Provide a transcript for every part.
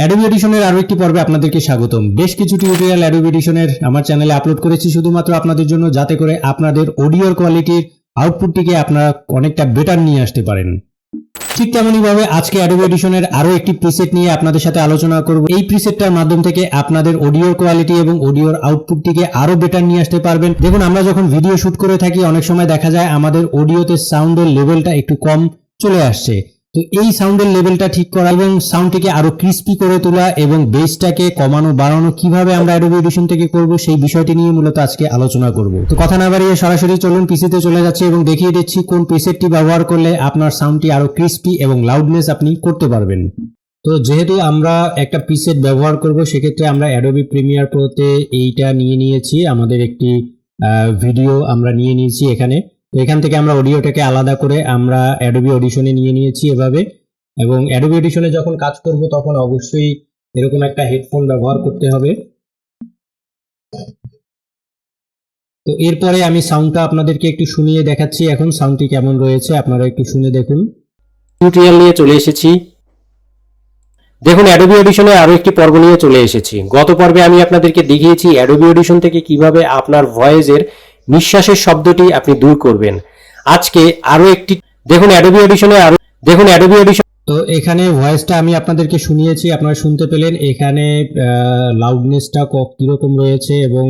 Adobe এডিশনের আরও একটি পর্বে আপনাদেরকে স্বাগতম। বেশ কিছু টিউটোরিয়াল অ্যাডোবি এডিশনের আমার চ্যানেলে আপলোড করেছি, শুধুমাত্র আপনাদের জন্য, যাতে করে আপনাদের অডিওর কোয়ালিটির আউটপুটটিকে আপনারা অনেকটা বেটার নিয়ে আসতে পারেন। ঠিক তেমনই ভাবে আজকে অ্যাডোবি এডিশনের আরও একটি প্রিসেট নিয়ে আপনাদের সাথে আলোচনা করব। এই প্রিসেটটার মাধ্যম থেকে আপনাদের অডিওর কোয়ালিটি এবং অডিওর আউটপুটটিকে আরও বেটার নিয়ে আসতে পারবেন। দেখুন, আমরা যখন ভিডিও শুট করে থাকি, অনেক সময় দেখা যায় আমাদের অডিওতে সাউন্ডের লেভেলটা একটু কম চলে আসছে। তো এই সাউন্ডের লেভেলটা ঠিক করা এবং সাউন্ডটিকে আরও ক্রিস্পি করে তোলা এবং বেসটাকে কমানো, বাড়ানো, কীভাবে আমরা অ্যাডোবি এডিশন থেকে করব সেই বিষয়টি নিয়ে মূলত আজকে আলোচনা করব। তো কথা না বাড়িয়ে সরাসরি চলুন পিসিতে চলে যাচ্ছি এবং দেখিয়ে দিচ্ছি কোন প্রিসেটটি ব্যবহার করলে আপনার সাউন্ডটি আরও ক্রিস্পি এবং লাউডনেস আপনি করতে পারবেন। তো যেহেতু আমরা একটা প্রিসেট ব্যবহার করব, সেক্ষেত্রে আমরা অ্যাডোবি প্রিমিয়ার প্রোতে এইটা নিয়ে নিয়েছি। আমাদের একটি ভিডিও আমরা নিয়ে নিয়েছি এখানে। এখান থেকে আমরা অডিওটাকে আলাদা করে আমরা অ্যাডোবি অডিশনে নিয়ে নিয়েছি এভাবে। এবং অ্যাডোবি অডিশনে যখন কাজ করব তখন অবশ্যই এরকম একটা হেডফোন ব্যবহার করতে হবে। তো এরপরে আমি সাউন্ডটা আপনাদেরকে একটু শুনিয়ে দেখাচ্ছি এখন। সাউন্ডটি কেমন রয়েছে আপনারা একটু শুনে দেখুন। টিউটোরিয়াল নিয়ে চলে এসেছি। দেখুন অ্যাডোবি অডিশনে আরও একটি পর্ব নিয়ে চলে এসেছি। গত পর্বে আমি আপনাদেরকে দেখিয়েছি অ্যাডোবি অডিশন থেকে কীভাবে আপনার ভয়েসের নিঃশ্বাসের শব্দটি আপনি দূর করবেন। আজকে আরও একটি দেখুন অ্যাডোবি অডিশনে আরও দেখুন অ্যাডোবি অডিশন তো এখানে ভয়েসটা আমি আপনাদেরকে শুনিয়েছি, আপনারা শুনতে পেলেন। এখানে লাউডনেসটা কীরকম রয়েছে এবং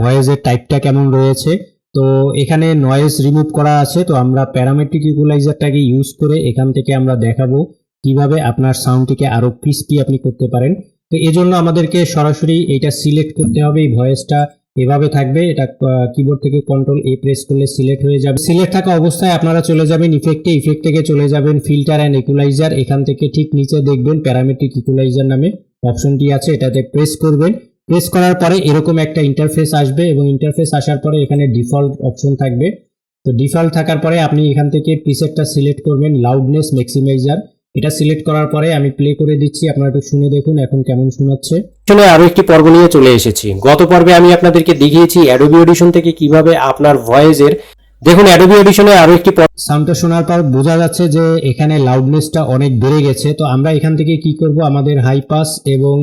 ভয়েসের টাইপটা কেমন রয়েছে। তো এখানে নয়েজ রিমুভ করা আছে। তো আমরা প্যারামেট্রিক ইকুয়ালাইজারটাকে ইউজ করে এখান থেকে আমরা দেখাবো কীভাবে আপনার সাউন্ডটিকে আরও ক্রিস্পি আপনি করতে পারেন। তো এজন্য আমাদেরকে সরাসরি এটা সিলেক্ট করতে হবে, এই ভয়েসটা এভাবে থাকবে, এটা কিবোর্ড থেকে কন্ট্রোল এ প্রেস করলে সিলেক্ট হয়ে যাবে। সিলেক্ট থাকা অবস্থায় আপনারা চলে যাবেন ইফেক্টে ইফেক্ট থেকে চলে যাবেন ফিল্টার অ্যান্ড ইকুলাইজার এখান থেকে ঠিক নিচে দেখবেন প্যারামেট্রিক ইকুলাইজার নামে অপশনটি আছে, এটাতে প্রেস করবেন। প্রেস করার পরে এরকম একটা ইন্টারফেস আসবে এবং ইন্টারফেস আসার পরে এখানে ডিফল্ট অপশন থাকবে। তো ডিফল্ট থাকার পরে আপনি এখান থেকে প্রিসেটটা সিলেক্ট করবেন লাউডনেস ম্যাক্সিমাইজার এটা সিলেক্ট করার পরে আমি প্লে করে দিচ্ছি আপনারা একটু শুনে দেখুন এখন কেমন শোনাচ্ছে। শুনে আরও একটি পর্ব নিয়ে চলে এসেছি। গত পর্বে আমি আপনাদেরকে দেখিয়েছি অ্যাডোবি অডিশন থেকে কীভাবে আপনার ভয়েসের দেখুন অ্যাডোবি অডিশনে আরও একটি সাউন্ডটা শোনার পর বোঝা যাচ্ছে যে এখানে লাউডনেসটা অনেক বেড়ে গেছে। তো আমরা এখান থেকে কি করব? আমাদের হাই পাস এবং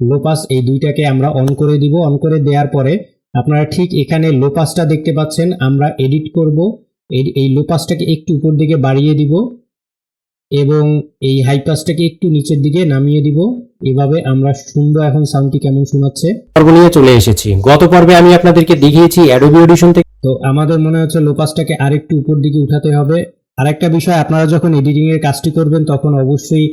লো পাস এই দুইটাকে আমরা অন করে দিব। অন করে দেওয়ার পরে আপনারা ঠিক এখানে লো পাসটা দেখতে পাচ্ছেন। আমরা এডিট করব। এই লো পাসটাকে একটু উপর দিকে বাড়িয়ে দিব। এবং এই হাই পাসটাকে একটু নিচের দিকে নামিয়ে দিব। এভাবে আমরা শুনব এখন সাউন্ডটি কেমন শোনাচ্ছে। পর্ব নিয়ে চলে এসেছি। গত পর্বে আমি আপনাদেরকে দেখিয়েছি অ্যাডোবি অডিশন থেকে। তো আমাদের মনে হচ্ছে লোপাসটাকে আরেকটু উপর দিকে উঠাতে হবে। আরেকটা বিষয় আপনারা যখন এডিটিং এর কাজটি করবেন তখন অবশ্যই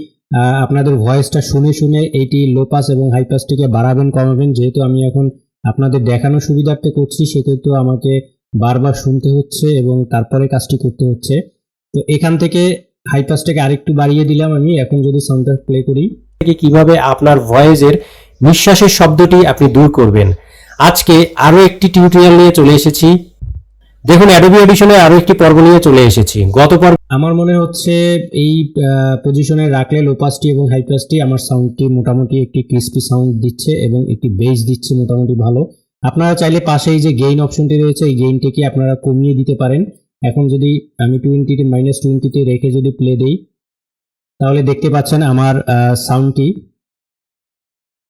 আপনাদের ভয়েসটা শুনে শুনে এইটি লোপাস এবং হাই পাসটিকে বাড়াবেন কমাবেন। যেহেতু আমি এখন আপনাদের দেখানোর সুবিধার্থে করছি সেক্ষেত্রে আমাকে বারবার শুনতে হচ্ছে এবং তারপরে কাজটি করতে হচ্ছে। তো এখান থেকে হাই পাসটাকে আরেকটু বাড়িয়ে দিলাম আমি। এখন যদি সাউন্ডটা প্লে করি। কীভাবে আপনার ভয়েসের নিঃশ্বাসের শব্দটি আপনি দূর করবেন। আজকে আরও একটি টিউটোরিয়াল নিয়ে চলে এসেছি। দেখুন অ্যাডোবি এডিশনে আরও একটি পর্ব নিয়ে চলে এসেছি। গত পর্ব আমার মনে হচ্ছে এই পজিশনে রাখলে লোপাসটি এবং হাইপাসটি আমার সাউন্ডটি মোটামুটি একটি ক্রিস্পি সাউন্ড দিচ্ছে এবং একটি বেস দিচ্ছে মোটামুটি ভালো। আপনারা চাইলে পাশেই যে গেইন অপশনটি রয়েছে, এই গেইনটিকে আপনারা কমিয়ে দিতে পারেন। এখন যদি আমি টোয়েন্টিতে মাইনাস টোয়েন্টিতে রেখে যদি প্লে দিই, তাহলে দেখতে পাচ্ছেন আমার সাউন্ডটি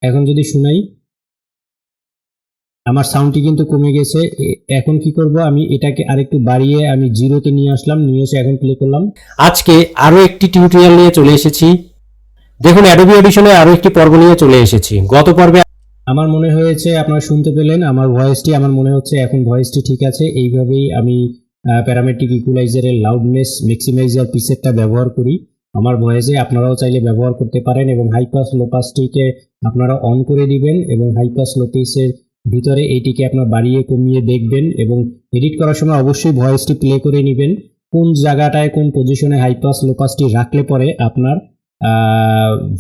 এখন যদি শুনাই, আমার সাউন্ডটি কিন্তু কমে গেছে। এখন কি করব? আমি এটাকে আরেকটু বাড়িয়ে আমি জিরোতে নিয়ে আসলাম, নিয়ে এসে এখন প্লে করলাম। আজকে আরও একটি টিউটোরিয়াল নিয়ে চলে এসেছি। দেখুন অ্যাডোবি অডিশনে আরও একটি পর্ব নিয়ে চলে এসেছি। গত পর্বে আমার মনে হয়েছে, আপনারা শুনতে পেলেন, আমার ভয়েসটি আমার মনে হচ্ছে এখন ভয়েসটি ঠিক আছে। এইভাবেই আমি প্যারামেট্রিক ইকুলাইজারের লাউডনেস ম্যাক্সিমাইজার পিসেটটা ব্যবহার করি। আমার ভয়েসে আপনারাও চাইলে ব্যবহার করতে পারেন এবং হাইপাস লোপাসটিকে আপনারা অন করে দিবেন এবং হাইপাস লোপিসের ভিতরে এইটিকে আপনার বাড়িয়ে, কমিয়ে দেখবেন এবং এডিট করার সময় অবশ্যই ভয়েসটি প্লে করে নেবেন। কোন জায়গাটায়, কোন পজিশনে হাইপাস লোপাসটি রাখলে পরে আপনার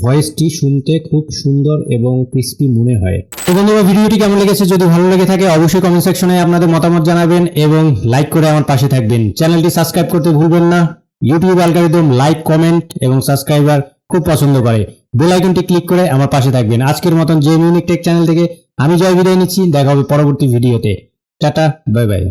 ভয়েসটি শুনতে খুব সুন্দর এবং ক্রিস্পি মনে হয়। তো বন্ধুরা, ভিডিওটি কেমন লেগেছে? যদি ভালো লেগে থাকে, অবশ্যই কমেন্ট সেকশনে আপনাদের মতামত জানাবেন এবং লাইক করে আমার পাশে থাকবেন। চ্যানেলটি সাবস্ক্রাইব করতে ভুলবেন না। ইউটিউব অ্যালগোরিদম লাইক কমেন্ট এবং সাবস্ক্রাইবার খুব পছন্দ করে। বেল আইকনটি ক্লিক করে আমার পাশে থাকবেন। আজকের মতন যে মিউনিক টেক চ্যানেল থেকে আমি জয় বিদায় নিচ্ছি। দেখা হবে পরবর্তী ভিডিওতে টাটা বাই বাই